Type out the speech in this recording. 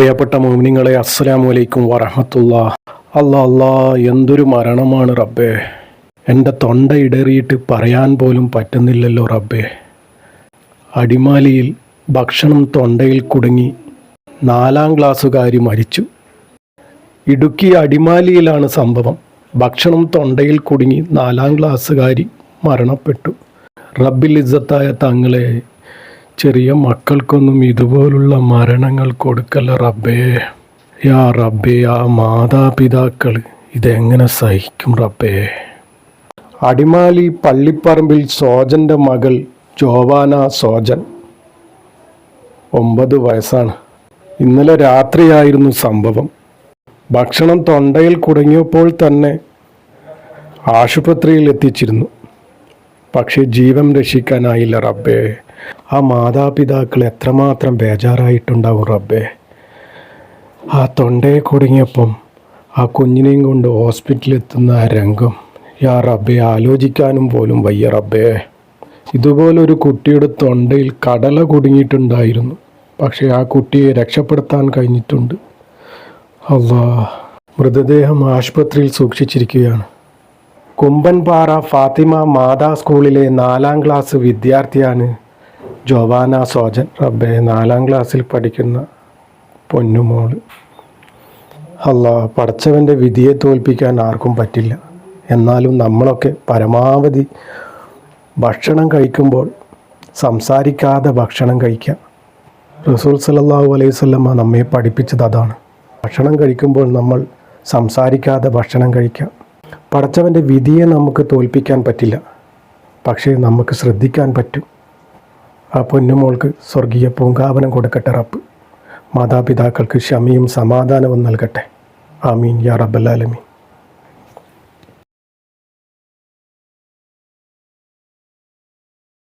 പ്രിയപ്പെട്ട മോമിനിങ്ങളെ അസ്സലാമു അലൈക്കും വറഹമത്തുള്ള. അല്ല അല്ല എന്തൊരു മരണമാണ് റബ്ബേ. എന്റെ തൊണ്ട ഇടറിയിട്ട് പറയാൻ പോലും പറ്റുന്നില്ലല്ലോ റബ്ബേ. അടിമാലിയിൽ ഭക്ഷണം തൊണ്ടയിൽ കുടുങ്ങി നാലാം ക്ലാസ്സുകാരി മരിച്ചു. ഇടുക്കി അടിമാലിയിലാണ് സംഭവം. ഭക്ഷണം തൊണ്ടയിൽ കുടുങ്ങി നാലാം ക്ലാസ്സുകാരി മരണപ്പെട്ടു. റബ്ബിൽ ഇസ്സത്തായ തങ്ങളെ ചെറിയ മക്കൾക്കൊന്നും ഇതുപോലുള്ള മരണങ്ങൾ കൊടുക്കല്ല റബ്ബേ. യാ റബ്ബേ ആ മാതാപിതാക്കൾ ഇതെങ്ങനെ സഹിക്കും റബ്ബേ? അടിമാലി പള്ളിപ്പറമ്പിൽ സോജന്റെ മകൾ ജോവാന സോജൻ. ഒമ്പത് വയസ്സാണ്. ഇന്നലെ രാത്രിയായിരുന്നു സംഭവം. ഭക്ഷണം തൊണ്ടയിൽ കുടുങ്ങിയപ്പോൾ തന്നെ ആശുപത്രിയിൽ എത്തിച്ചിരുന്നു. പക്ഷേ ജീവൻ രക്ഷിക്കാനായില്ല റബ്ബേ. ആ മാതാപിതാക്കൾ എത്രമാത്രം ബേജാറായിട്ടുണ്ടാവും റബ്ബേ. ആ തൊണ്ടയെ കുടുങ്ങിയപ്പം ആ കുഞ്ഞിനെയും കൊണ്ട് ഹോസ്പിറ്റലെത്തുന്ന ആ രംഗം. യാ റബ്ബെ ആലോചിക്കാനും പോലും വയ്യ റബ്ബേ. ഇതുപോലൊരു കുട്ടിയുടെ തൊണ്ടയിൽ കടല കുടുങ്ങിയിട്ടുണ്ടായിരുന്നു. പക്ഷേ ആ കുട്ടിയെ രക്ഷപ്പെടുത്താൻ കഴിഞ്ഞിട്ടുണ്ട്. അള്ളാ മൃതദേഹം ആശുപത്രിയിൽ സൂക്ഷിച്ചിരിക്കുകയാണ്. കുമ്പൻപാറ ഫാത്തിമ മാതാ സ്കൂളിലെ നാലാം ക്ലാസ് വിദ്യാർത്ഥിയാണ് ജോവാന സോജൻ റബ്ബെ നാലാം ക്ലാസ്സിൽ പഠിക്കുന്ന പൊന്നുമോൾ. അള്ളാ പഠിച്ചവന്റെ വിധിയെ തോൽപ്പിക്കാൻ ആർക്കും പറ്റില്ല. എന്നാലും നമ്മളൊക്കെ പരമാവധി ഭക്ഷണം കഴിക്കുമ്പോൾ സംസാരിക്കാതെ ഭക്ഷണം കഴിക്കാം. റസൂൽ സലല്ലാഹു അലൈഹി സ്വല്ലമ്മ നമ്മെ പഠിപ്പിച്ചത് അതാണ്. ഭക്ഷണം കഴിക്കുമ്പോൾ നമ്മൾ സംസാരിക്കാതെ ഭക്ഷണം കഴിക്കാം. പടച്ചവന്റെ വിധിയെ നമുക്ക് തോൽപ്പിക്കാൻ പറ്റില്ല. പക്ഷേ നമുക്ക് ശ്രദ്ധിക്കാൻ പറ്റും. ആ പൊന്നുമോൾക്ക് സ്വർഗീയ പൂങ്കാവനം കൊടുക്കട്ടെ റബ്ബ്. മാതാപിതാക്കൾക്ക് ക്ഷമയും സമാധാനവും നൽകട്ടെ. ആമീൻ. യാ റബ്ബല്ലാലമീൻ